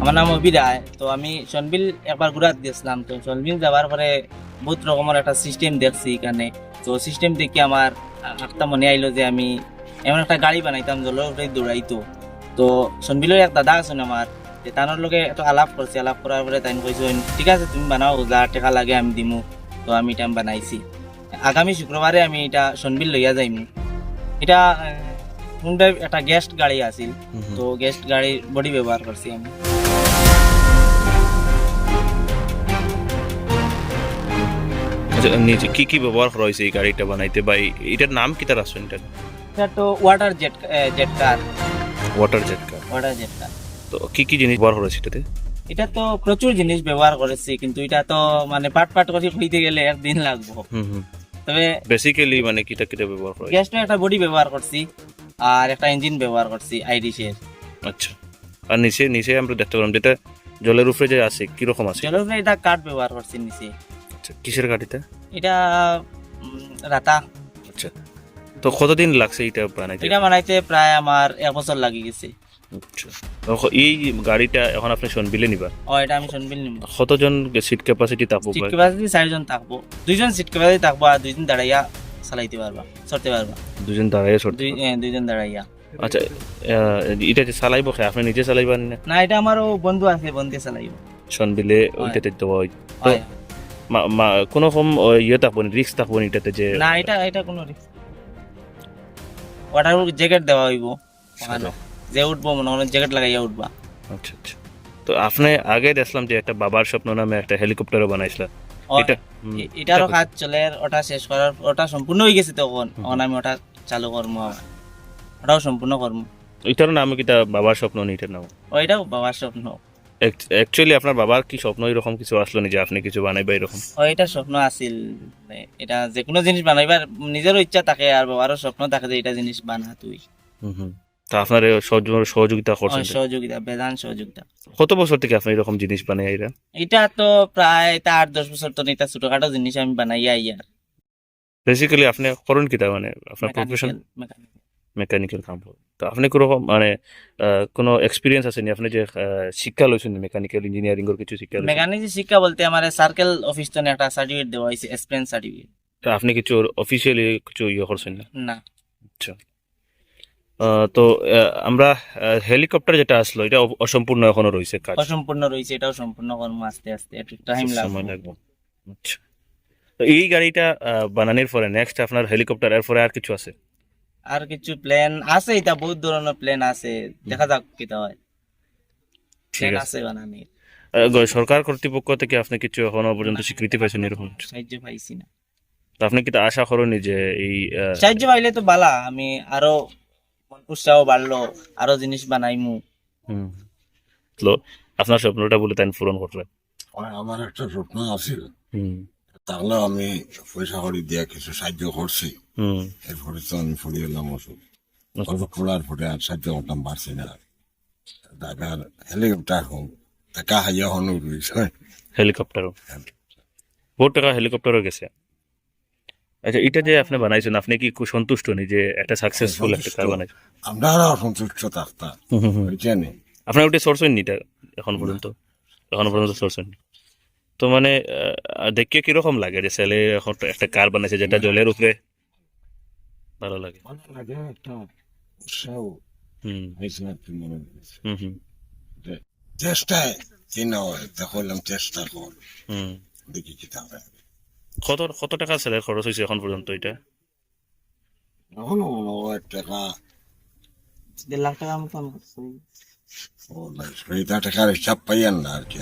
আমার নাম অবিরায় তো আমি সনবিল একবার ঘুরাত গেছিলাম। তো সনবিল যাওয়ার পরে বহুত রকমের একটা সিস্টেম দেখছি এখানে। তো সিস্টেম দেখে আমার একটা মনে আইলো যে আমি এমন একটা গাড়ি বানাইতাম জলের উপরে দৌড়াইতো। তো সনবিলের এক দাদা আছেন আমার যে তানোর লগে একটু আলাপ করছি আলাপ করার পরে তাই কইছেন ঠিক আছে তুমি বানাও যা টাকা লাগে আমি দিমু। তো আমি এটা বানাইছি। আগামী শুক্রবারে আমি এটা সনবিল লইয়া যাইমু। এটা হুন্ডাই একটা গেস্ট গাড়ি আছিল। তো গেস্ট গাড়ির বডি ব্যবহার করছি আমি। নিজে কি কি ব্যবহার করা হয়েছে এই গাড়িটা বানাইতে বা এটার নাম কি তার আসছে এটা এটা তো water jet jet car water jet car water jet car তো কি কি জিনিস ব্যবহার করা হয়েছে এটাতে? এটা তো প্রচুর জিনিস ব্যবহার করেছি কিন্তু এটা তো মানে পাট পাট করে হইতে গেলে একদিন লাগবো। হুম হুম। তবে বেসিক্যালি মানে কিটা কিটা ব্যবহার করা গ্যাসটা একটা বডি ব্যবহার করছি আর একটা ইঞ্জিন ব্যবহার করছি আইডিসের আচ্ছা। আর নিচে নিচে আমরা দেখতে পেলাম যেটা জলের উপরে যে আছে কীরকম আছে? চলো এটা কাঠ ব্যবহার করছি নিচে। আচ্ছা কিসের গাড়িটা এটা? উম, রাতা। আচ্ছা। তো কতদিন লাগছে এটা বানাইতে? এটা বানাইতে প্রায় আমার এক বছর লাগি গেছে। আচ্ছা। এই গাড়িটা এখন আপনি সনবিলে নিবা? ও এটা আমি শুনবিল নিব কতজন সিট ক্যাপাসিটি থাকব সিট ক্যাপাসিটি চারজন থাকব। দুইজন সিট ক্যাপাসিটি থাকব আর দুইজন দাঁড়াইয়া চালাইতে পারবা চড়তে পারবা দুজন দুই এ, দুইজন দাঁড়াইয়া। আচ্ছা এটা যে চালাইব খে? আপনি নিজে চালাইবেন না? না এটা আমারও বন্ধু আছে বন্ধু চালাইব। সনবিলে ওইটাতে দেওয়া হয়। কোনো রকম ইয়ে থাকব রিক্স থাকব না এটাতে যে না এটা এটা কোনো রিস্ক ওটার জ্যাকেট দেওয়া হইব যে উঠবো মনে হয় জ্যাকেট লাগাইয়া উঠবা। আচ্ছা আচ্ছা। তো আপনি আগে দেখলাম যে একটা বাবার স্বপ্ন নামে একটা হেলিকপ্টারও বানাইছিল। এটা এটারও কাজ চলে ওটা শেষ করার ওটা সম্পূর্ণ হয়ে গেছে তখন তখন আমি ওটা চালু করব ওটাও সম্পূর্ণ করব। এটার নাম কিটা বাবার স্বপ্ন নেই এটার নাম? ওইটাও বাবার স্বপ্ন। অ্যাকচুয়ালি আপনার বাবার কি স্বপ্ন এরকম কিছু আসলো না যে আপনি কিছু বানাইবা এরকম? এটা স্বপ্ন আছিল। মানে এটা যে কোনো জিনিস বানাইবার নিজেরও ইচ্ছা থাকে আর বাবারও স্বপ্ন থাকে যে এটা জিনিস বানা তুই। হুম হুম। তা আপনার সহযোগিতা করছেন সহযোগিতা বেদান সহযোগিতা। কত বছর থেকে আপনি এরকম জিনিস বানাই এরা এটা তো প্রায় তার দশ বছর তো এটা ছোটখাটো জিনিস আমি বানাইয়া ইয়ার বেসিক্যালি আপনি করুন কিটা মানে? আপনার প্রফেশন মেকানিক্যাল কাম। তো আপনি কোনোরকম মানে কোনো এক্সপিরিয়েন্স আছে নি? আপনি যে শিক্ষা লইছেন মেকানিক্যাল ইঞ্জিনিয়ারিং এর কিছু শিক্ষা? মেকানিক শিক্ষা বলতে আমার সার্কেল অফিস তো একটা সার্টিফিকেট দেওয়া হয়েছে এক্সপিরিয়েন্স সার্টিফিকেট তো আপনি কিছু অফিসিয়ালি কিছু ইয়ে করছেন না? না। আচ্ছা। তো আমরা হেলিকপ্টার যেটা আসলো এটা অসম্পূর্ণ এখনও রয়েছে কাজ। অসম্পূর্ণ রয়েছে এটাও সম্পূর্ণ কর্ম আস্তে আস্তে একটু টাইম সময় লাগবে। আচ্ছা। তো এই গাড়িটা বানানোর পরে নেক্সট আপনার হেলিকপ্টার এর পরে আর কিছু আছে? আর কিছু প্ল্যান আছে এটা বহুত ধরনের প্ল্যান আছে। দেখা যাক কিটা হয়। ঠিক আছে। আছে বানানি আহ, সরকার কর্তৃপক্ষ থেকে আপনি কিছু এখনও পর্যন্ত স্বীকৃতি পাইছেন এরকম? সাহায্য পাইছি না। তো আপনি কি তা আশা করেনি যে এই সাহায্য পাইলে তো বালা আমি আরও মন উৎসাহ বাড়লো আরও জিনিস বানাইমু। হুম। তো আপনার স্বপ্নটা বলে তাই পূরণ করবে আর আমার একটা স্বপ্ন আছে। হুম। তাহলে আমি পয়সা করি দিয়া কিছু সাহায্য করছি। এরপরে তো আমি ফুড়ি এলাম ওষুধ। অল্প পড়ার পরে আর সাহায্য করতাম পারছি না। ঢাকার হেলিকপ্টার হোক টাকা হাইয়া হনু রয়েছে। হেলিকপ্টারও? বহুত টাকা হেলিকপ্টারও গেছে। আচ্ছা এটা যে আপনি বানাইছেন আপনি কি সন্তুষ্ট নি যে একটা সাকসেসফুল একটা কার বানাইছেন? আমরা অসন্তুষ্ট থাকতাম বুঝছেন আপনার ওটা সোর্সেন নি এটা এখন পর্যন্ত? এখন পর্যন্ত সোর্সেন তো মানে দেখিয়ে কীরকম লাগে যে ছেলে এখন একটা কার বানাইছে যেটা জলের উপরে। ভালো লাগে। মনে চেষ্টায় দেখলাম চেষ্টা কর হুম। দেখি কি কত কত টাকা ছেলে খরচ হয়েছে এখন পর্যন্ত এটা? এখনও এক টাকা। দেড় লাখ টাকার মতো টাকার হিসাব পাইয়েন না আর কি